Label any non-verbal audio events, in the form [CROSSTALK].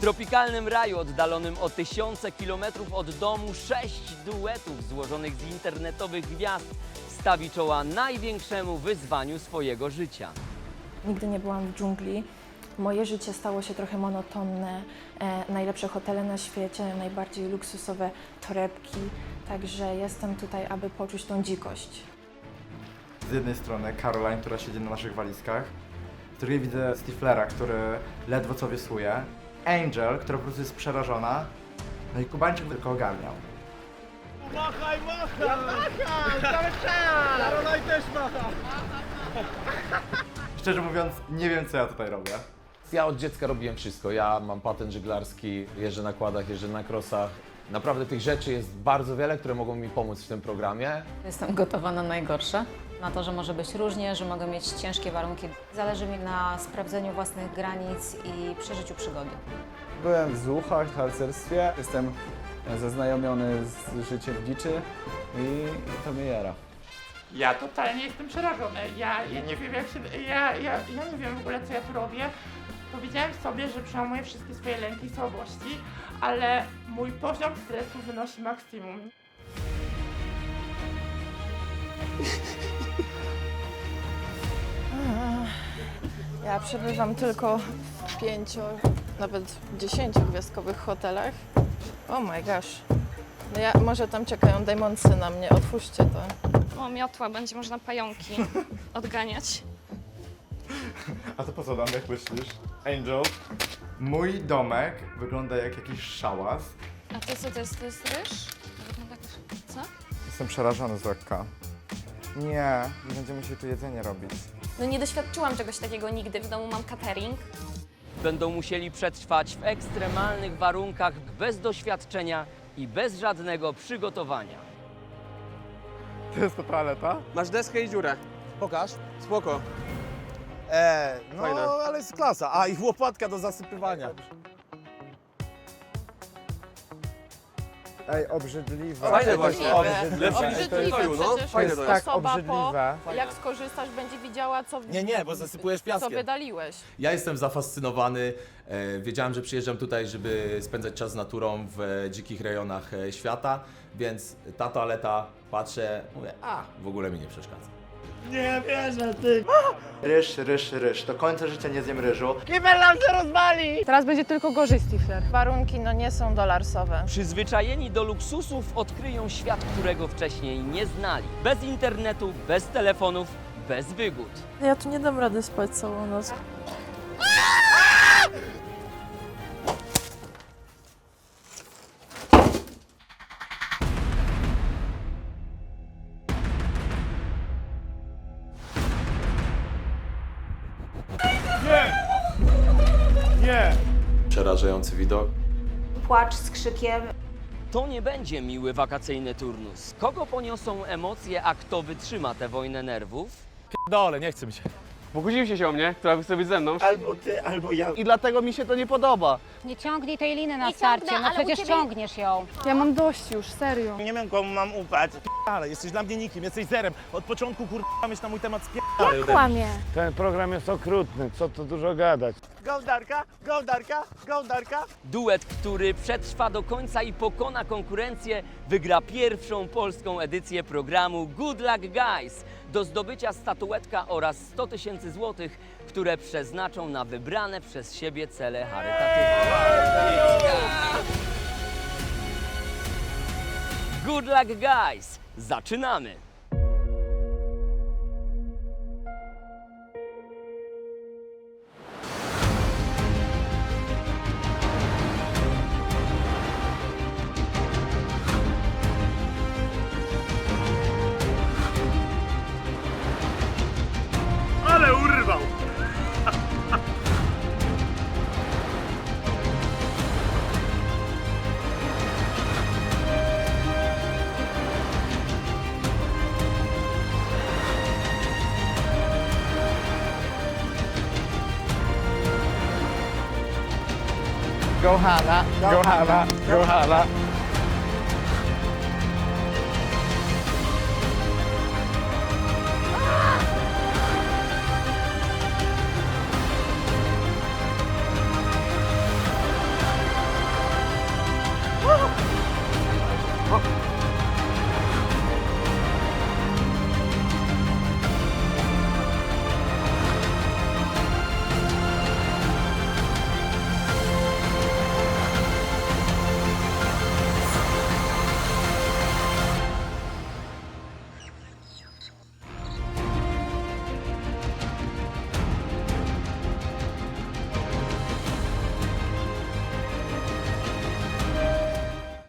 tropikalnym raju oddalonym o tysiące kilometrów od domu sześć duetów złożonych z internetowych gwiazd stawi czoła największemu wyzwaniu swojego życia. Nigdy nie byłam w dżungli. Moje życie stało się trochę monotonne. E, najlepsze hotele na świecie, najbardziej luksusowe torebki. Także jestem tutaj, aby poczuć tą dzikość. Z jednej strony Caroline, która siedzi na naszych walizkach, z drugiej widzę Stiflera, który ledwo co wiosłuje, Angel, która po prostu jest przerażona, no i Kubańczyk tylko ogarniał. Machaj, machaj! Ja macham! Cały czas! Caroline też macha! Szczerze mówiąc, nie wiem co ja tutaj robię. Ja od dziecka robiłem wszystko. Ja mam patent żeglarski, jeżdżę na kładach, jeżdżę na krosach. Naprawdę tych rzeczy jest bardzo wiele, które mogą mi pomóc w tym programie. Jestem gotowa na najgorsze. Na to, że może być różnie, że mogę mieć ciężkie warunki. Zależy mi na sprawdzeniu własnych granic i przeżyciu przygody. Byłem w zuchach, harcerstwie. Jestem zaznajomiony z życiem dziczy i, to mnie jara. Ja totalnie jestem przerażony. Ja, ja nie wiem jak się. Ja, ja, ja nie wiem w ogóle co ja tu robię. Powiedziałem sobie, że przełamuję wszystkie swoje lęki i słabości, ale mój poziom stresu wynosi maksimum. Ja przebywam tylko w pięcio, nawet dziesięciogwiazdkowych hotelach. Oh my gosh. No ja, może tam czekają demonsy na mnie, otwórzcie to. O, miotła, będzie można pająki [LAUGHS] odganiać. A to po co tam, jak myślisz? Angel, mój domek wygląda jak jakiś szałas. A to co to jest? To jest ryż? To wygląda jak... Co? Jestem przerażony z lekka. Nie, nie będziemy się tu jedzenie robić. No nie doświadczyłam czegoś takiego nigdy. W domu mam catering. Będą musieli przetrwać w ekstremalnych warunkach bez doświadczenia i bez żadnego przygotowania. To jest to toaleta? Masz deskę i dziurę. Pokaż. Spoko. Eee, no Fajne. ale jest klasa. A i łopatka do zasypywania. Ej, obrzydliwe. Fajne właśnie. Obrzydliwe. Lepsze niż Obrzydliwe ten no. przecież. Fajne To to jest jest. tak Osoba po- obrzydliwe. Jak skorzystasz, będzie widziała, co, Nie, nie, bo zasypujesz co piaskiem. wydaliłeś. Ja jestem zafascynowany. E, wiedziałem, że przyjeżdżam tutaj, żeby spędzać czas z naturą w e, dzikich rejonach e, świata, więc ta toaleta, patrzę, mówię, a, w ogóle mi nie przeszkadza. Nie wierzę, ty. Ryż, ryż, ryż. Do końca życia nie zjem ryżu. Kibel nam się rozwali! Teraz będzie tylko gorzej, Stifler. Warunki no nie są dolarsowe. Przyzwyczajeni do luksusów odkryją świat, którego wcześniej nie znali. Bez internetu, bez telefonów, bez wygód. Ja tu nie dam rady spać całą noc. Przerażający widok. Płacz z krzykiem. To nie będzie miły wakacyjny turnus. Kogo poniosą emocje, a kto wytrzyma tę wojnę nerwów? Dole, nie chcę mi się. Pokłóciliście się o mnie, która chce być ze mną. Albo ty, albo ja. I dlatego mi się to nie podoba. Nie ciągnij tej liny na Nie starcie, ciągnę, no ale u przecież ciebie- ciągniesz ją. Ja mam dość już, serio. Nie wiem komu mam ufać. Ale jesteś dla mnie nikim, jesteś zerem. Od początku kur... myśl na mój temat mnie. Kłamie. Ten program jest okrutny, co tu dużo gadać. Go Darka, go Darka, go Darka. Duet, który przetrwa do końca i pokona konkurencję, wygra pierwszą polską edycję programu Good Luck Guys do zdobycia statuetka oraz 100 tysięcy złotych, które przeznaczą na wybrane przez siebie cele charytatywne. Good Luck Guys! Zaczynamy! โยหะละโยหะละโยหะละあっ